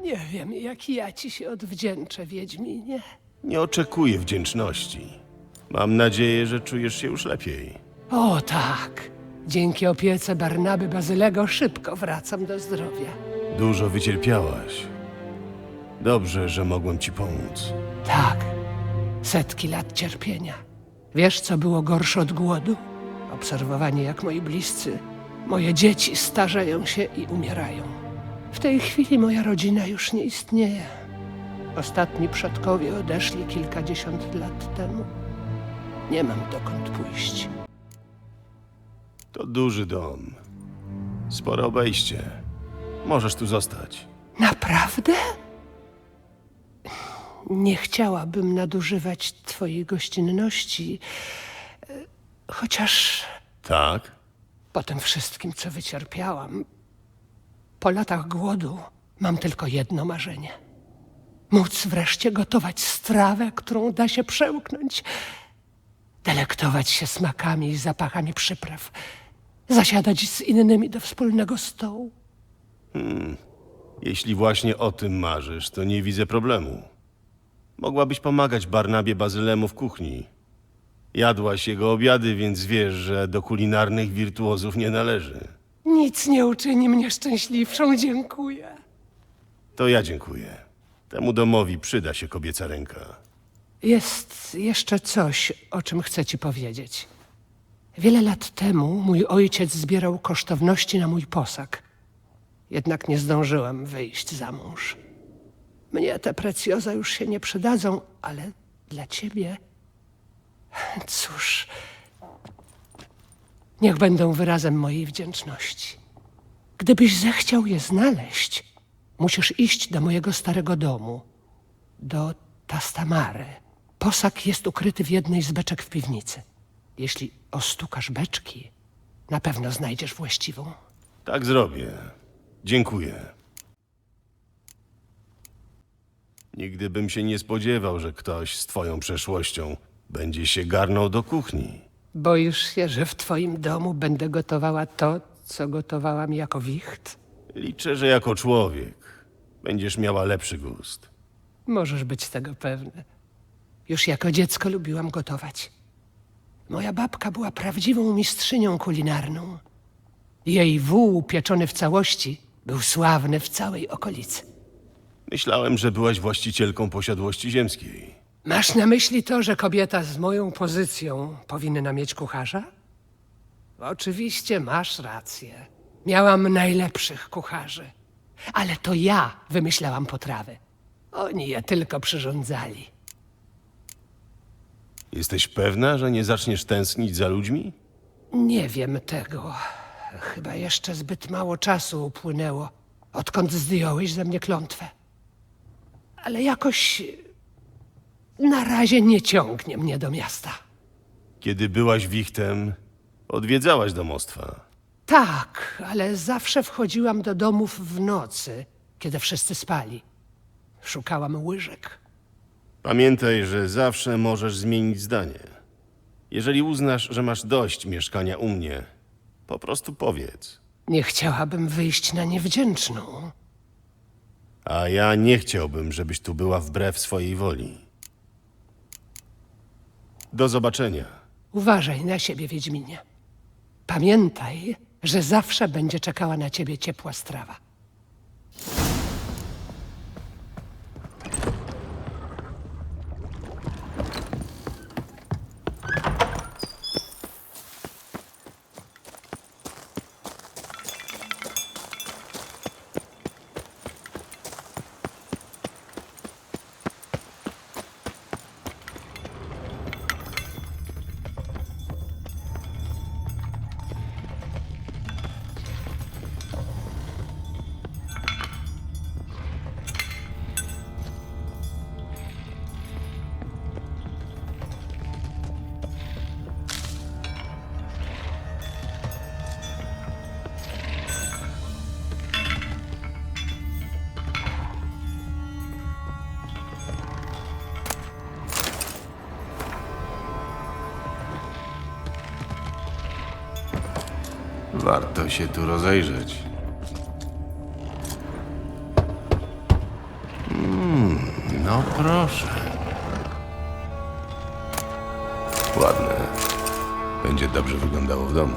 Nie wiem, jak ja ci się odwdzięczę, Wiedźminie. Nie oczekuję wdzięczności. Mam nadzieję, że czujesz się już lepiej. O tak. Dzięki opiece Barnaby Bazylego szybko wracam do zdrowia. Dużo wycierpiałaś. Dobrze, że mogłem ci pomóc. Tak. Setki lat cierpienia. Wiesz, co było gorsze od głodu? Obserwowanie, jak moi bliscy, moje dzieci starzeją się i umierają. W tej chwili moja rodzina już nie istnieje. Ostatni przodkowie odeszli kilkadziesiąt lat temu. Nie mam dokąd pójść. To duży dom. Spore obejście. Możesz tu zostać. Naprawdę? Nie chciałabym nadużywać twojej gościnności, e, chociaż Tak? po tym wszystkim, co wycierpiałam, po latach głodu mam tylko jedno marzenie. Móc wreszcie gotować strawę, którą da się przełknąć, delektować się smakami i zapachami przypraw, zasiadać z innymi do wspólnego stołu. Jeśli właśnie o tym marzysz, to nie widzę problemu. Mogłabyś pomagać Barnabie Bazylemu w kuchni. Jadłaś jego obiady, więc wiesz, że do kulinarnych wirtuozów nie należy. Nic nie uczyni mnie szczęśliwszą, dziękuję. To ja dziękuję. Temu domowi przyda się kobieca ręka. Jest jeszcze coś, o czym chcę ci powiedzieć. Wiele lat temu mój ojciec zbierał kosztowności na mój posag. Jednak nie zdążyłem wyjść za mąż. Mnie te precjoza już się nie przydadzą, ale dla ciebie. Cóż. Niech będą wyrazem mojej wdzięczności. Gdybyś zechciał je znaleźć, musisz iść do mojego starego domu do Tastamary. Posag jest ukryty w jednej z beczek w piwnicy. Jeśli ostukasz beczki, na pewno znajdziesz właściwą. Tak zrobię. Dziękuję. Nigdy bym się nie spodziewał, że ktoś z twoją przeszłością będzie się garnął do kuchni. Boisz się, że w twoim domu będę gotowała to, co gotowałam jako wicht? Liczę, że jako człowiek będziesz miała lepszy gust. Możesz być tego pewny. Już jako dziecko lubiłam gotować. Moja babka była prawdziwą mistrzynią kulinarną. Jej wół pieczony w całości był sławny w całej okolicy. Myślałem, że byłaś właścicielką posiadłości ziemskiej. Masz na myśli to, że kobieta z moją pozycją powinna mieć kucharza? Oczywiście masz rację. Miałam najlepszych kucharzy. Ale to ja wymyślałam potrawy. Oni je tylko przyrządzali. Jesteś pewna, że nie zaczniesz tęsknić za ludźmi? Nie wiem tego. Chyba jeszcze zbyt mało czasu upłynęło, odkąd zdjąłeś ze mnie klątwę. Ale jakoś na razie nie ciągnie mnie do miasta. Kiedy byłaś wichtem, odwiedzałaś domostwa. Tak, ale zawsze wchodziłam do domów w nocy, kiedy wszyscy spali. Szukałam łyżek. Pamiętaj, że zawsze możesz zmienić zdanie. Jeżeli uznasz, że masz dość mieszkania u mnie, po prostu powiedz. Nie chciałabym wyjść na niewdzięczną. A ja nie chciałbym, żebyś tu była wbrew swojej woli. Do zobaczenia. Uważaj na siebie, Wiedźminie. Pamiętaj, że zawsze będzie czekała na ciebie ciepła strawa. Warto się tu rozejrzeć. Mm, no proszę. Ładne. Będzie dobrze wyglądało w domu.